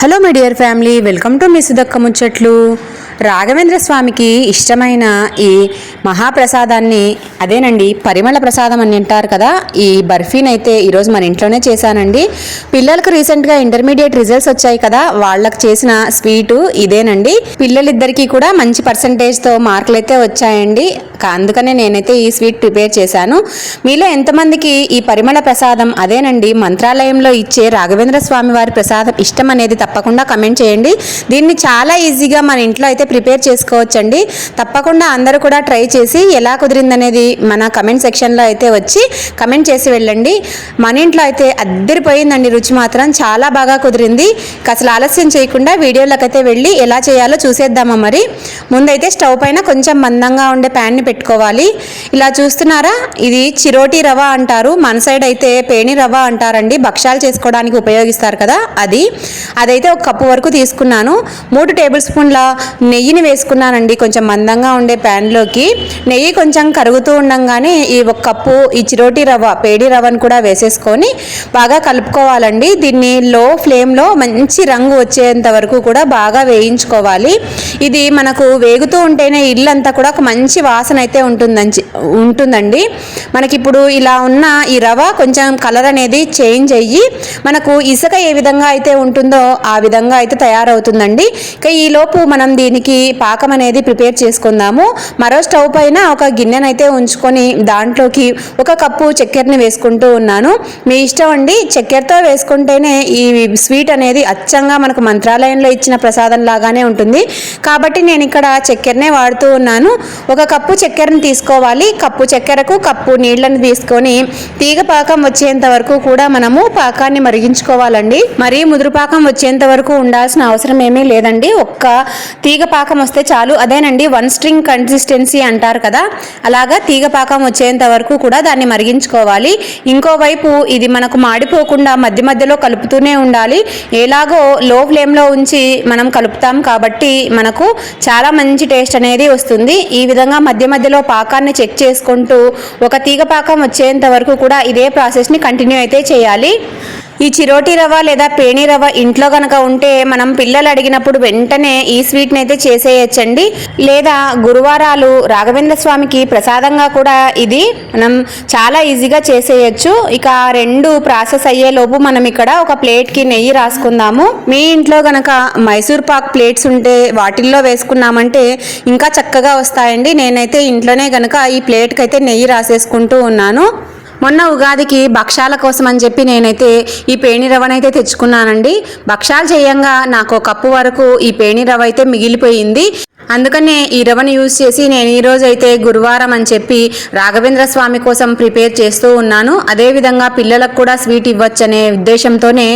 Hello my dear family welcome to మీ సుదక్క ముచ్చట్లు రాఘవేంద్ర స్వామికి ఇష్టమైన ఈ మహాప్రసాదాన్ని అదేనండి పరిమళ ప్రసాదం అని అంటారు కదా ఈ బర్ఫీని అయితే ఈరోజు మన ఇంట్లోనే చేశానండి. పిల్లలకు రీసెంట్గా ఇంటర్మీడియట్ రిజల్ట్స్ వచ్చాయి కదా వాళ్ళకి చేసిన స్వీటు ఇదేనండి. పిల్లలిద్దరికీ కూడా మంచి పర్సంటేజ్తో మార్కులు అయితే వచ్చాయండి అందుకనే నేనైతే ఈ స్వీట్ ప్రిపేర్ చేశాను. మీలో ఎంతమందికి ఈ పరిమళ ప్రసాదం అదేనండి? మంత్రాలయంలో ఇచ్చే రాఘవేంద్ర స్వామి వారి ప్రసాదం ఇష్టం అనేది తప్పకుండా కమెంట్ చేయండి. దీన్ని చాలా ఈజీగా మన ఇంట్లో అయితే ప్రిపేర్ చేసుకోవచ్చండి. తప్పకుండా అందరూ కూడా ట్రై చేసి ఎలా కుదిరిందనేది మన కమెంట్ సెక్షన్లో అయితే వచ్చి కమెంట్ చేసి వెళ్ళండి. మన ఇంట్లో అయితే అద్దరిపోయిందండి రుచి మాత్రం. చాలా బాగా కుదిరింది. అసలు ఆలస్యం చేయకుండా వీడియోలకైతే అయితే వెళ్ళి ఎలా చేయాలో చూసేద్దామా మరి. ముందైతే స్టవ్ పైన కొంచెం మందంగా ఉండే ప్యాన్ని పెట్టుకోవాలి. ఇలా చూస్తున్నారా? ఇది చిరోటి రవ అంటారు. మన సైడ్ అయితే పేణి రవ అంటారండి. భక్ష్యాలు చేసుకోవడానికి ఉపయోగిస్తారు కదా అది. అదైతే ఒక కప్పు వరకు తీసుకున్నాను. మూడు టేబుల్ స్పూన్ల నెయ్యిని వేసుకున్నానండి. కొంచెం మందంగా ఉండే ప్యాన్లోకి. నెయ్యి కొంచెం కరుగుతూ ఉండంగానే ఈ ఒక కప్పు ఈ చిరోటి రవ్వ పేడి రవ్వను కూడా వేసేసుకొని బాగా కలుపుకోవాలండి. దీన్ని లో ఫ్లేమ్లో మంచి రంగు వచ్చేంత వరకు కూడా బాగా వేయించుకోవాలి. ఇది మనకు వేగుతూ ఉంటేనే ఇల్లంతా కూడా ఒక మంచి వాసన అయితే ఉంటుందని ఉంటుందండి. మనకిప్పుడు ఇలా ఉన్న ఈ రవ కొంచెం కలర్ అనేది చేంజ్ అయ్యి మనకు ఇసుక ఏ విధంగా అయితే ఉంటుందో ఆ విధంగా అయితే తయారవుతుందండి. ఇక ఈ లోపు మనం దీనికి పాకం అనేది ప్రిపేర్ చేసుకుందాము. మరో స్టవ్ పైన ఒక గిన్నెనైతే ఉంచుకొని దాంట్లోకి ఒక కప్పు చక్కెరని వేసుకుంటూ ఉన్నాను. మీ ఇష్టం అండి. చక్కెరతో వేసుకుంటేనే ఈ స్వీట్ అనేది అచ్చంగా మనకు మంత్రాలయంలో ఇచ్చిన ప్రసాదం లాగానే ఉంటుంది. కాబట్టి నేను ఇక్కడ చక్కెరనే వాడుతూ ఉన్నాను. ఒక కప్పు చక్కెరని తీసుకోవాలి. కప్పు చక్కెరకు కప్పు నీళ్ళను తీసుకొని తీగ పాకం వచ్చేంత వరకు కూడా మనము పాకాన్ని మరిగించుకోవాలండి. మరీ ముదురు పాకం వచ్చేంత వరకు ఉండాల్సిన అవసరం ఏమీ లేదండి. ఒక్క తీగ పాకం వస్తే చాలు. అదేనండి వన్ స్ట్రింగ్ కన్సిస్టెన్సీ అంటారు కదా. అలాగా తీగ పాకం వచ్చేంత వరకు కూడా దాన్ని మరిగించుకోవాలి. ఇంకోవైపు ఇది మనకు మాడిపోకుండా మధ్య మధ్యలో కలుపుతూనే ఉండాలి. ఎలాగో లో ఫ్లేమ్లో ఉంచి మనం కలుపుతాం కాబట్టి మనకు చాలా మంచి టేస్ట్ అనేది వస్తుంది. ఈ విధంగా మధ్య మధ్యలో పాకాన్ని చెక్ చేసుకుంటూ ఒక తీగ పాకం వచ్చేంత వరకు కూడా ఇదే ప్రాసెస్ని కంటిన్యూ అయితే చేయాలి. ఈ చిరోటి రవ్వ లేదా పేణి రవ్వ ఇంట్లో కనుక ఉంటే మనం పిల్లలు అడిగినప్పుడు వెంటనే ఈ స్వీట్ని అయితే చేసేయచ్చండి. లేదా గురువారాలు రాఘవేంద్ర స్వామికి ప్రసాదంగా కూడా ఇది మనం చాలా ఈజీగా చేసేయచ్చు. ఇక ఆ రెండు ప్రాసెస్ అయ్యేలోపు మనం ఇక్కడ ఒక ప్లేట్కి నెయ్యి రాసుకుందాము. మీ ఇంట్లో గనక మైసూర్ పాక్ ప్లేట్స్ ఉంటే వాటిల్లో వేసుకున్నామంటే ఇంకా చక్కగా వస్తాయండి. నేనైతే ఇంట్లోనే గనక ఈ ప్లేట్కి అయితే నెయ్యి రాసేసుకుంటూ ఉన్నాను. మొన్న ఉగాదికి భక్షాల కోసం అని చెప్పి నేనైతే ఈ పేణి అయితే తెచ్చుకున్నానండి. భక్షాలు చేయంగా నాకు ఒక కప్పు వరకు ఈ పేణి రవ్వ అయితే మిగిలిపోయింది. అందుకనే ఈ రవ్వను యూజ్ చేసి నేను ఈ అయితే గురువారం అని చెప్పి రాఘవేంద్ర స్వామి కోసం ప్రిపేర్ చేస్తూ ఉన్నాను. అదేవిధంగా పిల్లలకు కూడా స్వీట్ ఇవ్వచ్చనే ఉద్దేశంతోనే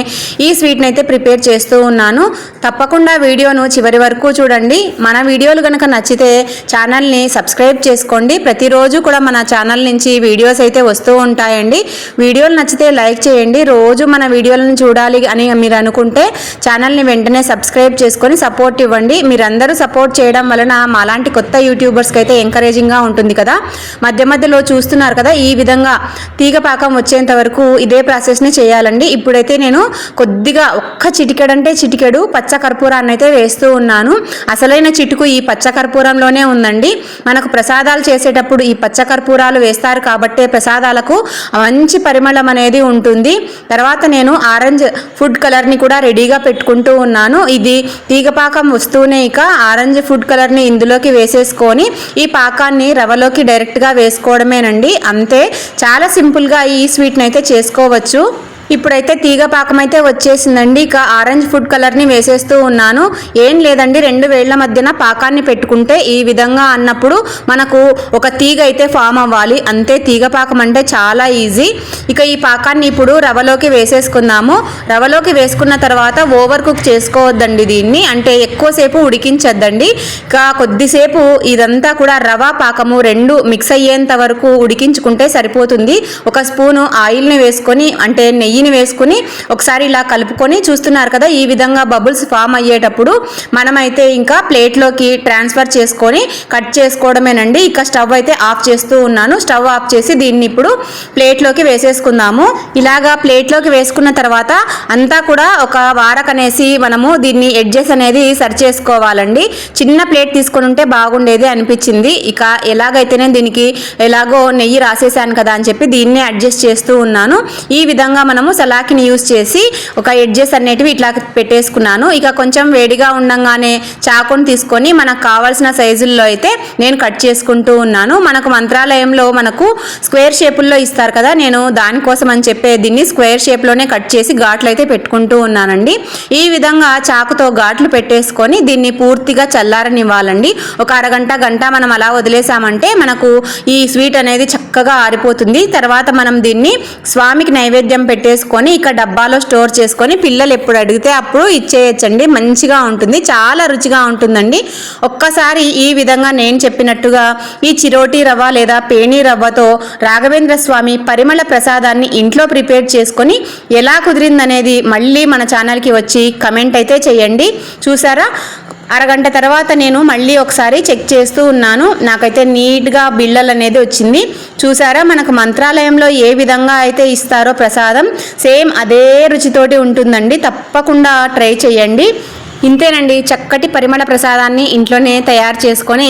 ఈ స్వీట్ని అయితే ప్రిపేర్ చేస్తూ ఉన్నాను. తప్పకుండా వీడియోను చివరి వరకు చూడండి. మన వీడియోలు కనుక నచ్చితే ఛానల్ని సబ్స్క్రైబ్ చేసుకోండి. ప్రతిరోజు కూడా మన ఛానల్ నుంచి వీడియోస్ అయితే వస్తూ ఉంటాయండి. వీడియోలు నచ్చితే లైక్ చేయండి. రోజు మన వీడియోలను చూడాలి అని మీరు అనుకుంటే ఛానల్ని వెంటనే సబ్స్క్రైబ్ చేసుకొని సపోర్ట్ ఇవ్వండి. మీరందరూ సపోర్ట్ చేయడం వలన మాలాంటి కొత్త యూట్యూబర్స్కి అయితే ఎంకరేజింగ్గా ఉంటుంది కదా. మధ్య మధ్యలో చూస్తున్నారు కదా ఈ విధంగా తీగ పాకం వచ్చేంత వరకు ఇదే ప్రాసెస్ని చేయాలండి. ఇప్పుడైతే నేను కొద్దిగా ఒక్క చిటికెడంటే చిటికెడు పచ్చ కర్పూరాన్ని అయితే వేస్తూ ఉన్నాను. అసలైన చిటుకు ఈ పచ్చ కర్పూరంలోనే ఉందండి. మనకు ప్రసాదాలు చేసేటప్పుడు ఈ పచ్చ కర్పూరాలు వేస్తారు కాబట్టే ప్రసాదాలకు మంచి పరిమళం అనేది ఉంటుంది. తర్వాత నేను ఆరెంజ్ ఫుడ్ కలర్ని కూడా రెడీగా పెట్టుకుంటూ ఉన్నాను. ఇది తీగపాకం వస్తూనే ఇక ఆరెంజ్ ఫుడ్ కలర్ని ఇందులోకి వేసేసుకొని ఈ పాకాన్ని రవలోకి డైరెక్ట్గా వేసుకోవడమేనండి. అంతే. చాలా సింపుల్గా ఈ స్వీట్ని అయితే చేసుకోవచ్చు. ఇప్పుడైతే తీగ పాకం అయితే వచ్చేసిందండి. ఇక ఆరెంజ్ ఫుడ్ కలర్ని వేసేస్తూ ఉన్నాను. ఏం లేదండి రెండు వేళ్ళ మధ్యన పాకాన్ని పెట్టుకుంటే ఈ విధంగా అన్నప్పుడు మనకు ఒక తీగ అయితే ఫామ్ అవ్వాలి. అంతే తీగ పాకం అంటే చాలా ఈజీ. ఇక ఈ పాకాన్ని ఇప్పుడు రవలోకి వేసేసుకుందాము. రవలోకి వేసుకున్న తర్వాత ఓవర్ కుక్ చేసుకోవద్దండి దీన్ని. అంటే ఎక్కువసేపు ఉడికించద్దండి. ఇక కొద్దిసేపు ఇదంతా కూడా రవ పాకము రెండు మిక్స్ అయ్యేంత వరకు ఉడికించుకుంటే సరిపోతుంది. ఒక స్పూను ఆయిల్ని వేసుకొని అంటే నెయ్యి నెయ్యిని వేసుకుని ఒకసారి ఇలా కలుపుకొని చూస్తున్నారు కదా ఈ విధంగా బబుల్స్ ఫామ్ అయ్యేటప్పుడు మనమైతే ఇంకా ప్లేట్లోకి ట్రాన్స్ఫర్ చేసుకొని కట్ చేసుకోవడమేనండి. ఇక స్టవ్ అయితే ఆఫ్ చేస్తూ ఉన్నాను. స్టవ్ ఆఫ్ చేసి దీన్ని ఇప్పుడు ప్లేట్లోకి వేసేసుకుందాము. ఇలాగా ప్లేట్లోకి వేసుకున్న తర్వాత అంతా కూడా ఒక వారకనేసి మనము దీన్ని ఎడ్జెస్ అనేది సరి చేసుకోవాలండి. చిన్న ప్లేట్ తీసుకొని ఉంటే బాగుండేది అనిపించింది. ఇక ఎలాగైతేనే దీనికి ఎలాగో నెయ్యి రాసేసాను కదా అని చెప్పి దీన్ని అడ్జస్ట్ చేస్తూ ఉన్నాను. ఈ విధంగా మనం మనము సలాకిని యూస్ చేసి ఒక ఎడ్జెస్ అనేటివి ఇట్లా పెట్టేసుకున్నాను. ఇక కొంచెం వేడిగా ఉండంగానే చాకుని తీసుకొని మనకు కావాల్సిన సైజుల్లో అయితే నేను కట్ చేసుకుంటూ ఉన్నాను. మనకు మంత్రాలయంలో మనకు స్క్వేర్ షేపుల్లో ఇస్తారు కదా నేను దానికోసం అని చెప్పే దీన్ని స్క్వేర్ షేప్లోనే కట్ చేసి ఘాట్లు అయితే పెట్టుకుంటూ ఉన్నానండి. ఈ విధంగా చాకుతో ఘాట్లు పెట్టేసుకొని దీన్ని పూర్తిగా చల్లారనివ్వాలండి. ఒక అరగంట గంట మనం అలా వదిలేసామంటే మనకు ఈ స్వీట్ అనేది చక్కగా ఆరిపోతుంది. తర్వాత మనం దీన్ని స్వామికి నైవేద్యం పెట్టేసుకొని ఇక డబ్బాలో స్టోర్ చేసుకొని పిల్లలు ఎప్పుడు అడిగితే అప్పుడు ఇచ్చేయచ్చండి. మంచిగా ఉంటుంది. చాలా రుచిగా ఉంటుందండి. ఒక్కసారి ఈ విధంగా నేను చెప్పినట్టుగా ఈ చిరోటి రవ్వ లేదా పేణి రవ్వతో రాఘవేంద్ర స్వామి పరిమళ ప్రసాదాన్ని ఇంట్లో ప్రిపేర్ చేసుకొని ఎలా కుదిరిందనేది మళ్ళీ మన ఛానల్కి వచ్చి కమెంట్ అయితే చేయండి. చూసారా? అరగంట తర్వాత నేను మళ్ళీ ఒకసారి చెక్ చేస్తూ ఉన్నాను. నాకైతే నీట్గా బిళ్ళలు అనేది వచ్చింది. చూసారా మనకు మంత్రాలయంలో ఏ విధంగా అయితే ఇస్తారో ప్రసాదం సేమ్ అదే రుచితోటి ఉంటుందండి. తప్పకుండా ట్రై చేయండి. ఇంతేనండి చక్కటి పరిమళ ప్రసాదాన్ని ఇంట్లోనే తయారు చేసుకొని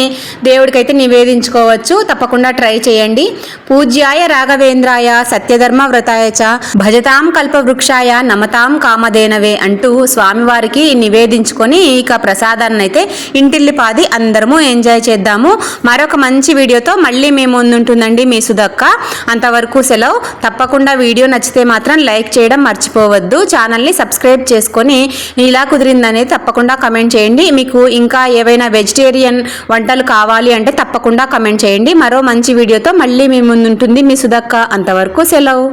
దేవుడికైతే నివేదించుకోవచ్చు. తప్పకుండా ట్రై చేయండి. పూజ్యాయ రాఘవేంద్రాయ సత్యధర్మ వ్రతాయ చ భజతాం కల్పవృక్షాయ నమతాం కామధేనవే అంటూ స్వామివారికి నివేదించుకొని ఇక ప్రసాదాన్ని అయితే ఇంటిల్లిపాది అందరము ఎంజాయ్ చేద్దాము. మరొక మంచి వీడియోతో మళ్ళీ మేము ముందుంటుందండి మీ సుధక్క అంతవరకు సెలవు. తప్పకుండా వీడియో నచ్చితే మాత్రం లైక్ చేయడం మర్చిపోవద్దు. ఛానల్ని సబ్స్క్రైబ్ చేసుకొని ఇలా కుదిరిందనేది తప్పకుండా కమెంట్ చేయండి. మీకు ఇంకా ఏవైనా వెజిటేరియన్ వంటలు కావాలి అంటే తప్పకుండా కమెంట్ చేయండి. మరో మంచి వీడియోతో మళ్ళీ మీ ముందుంటుంది మీ సుధక్క. అంతవరకు సెలవు.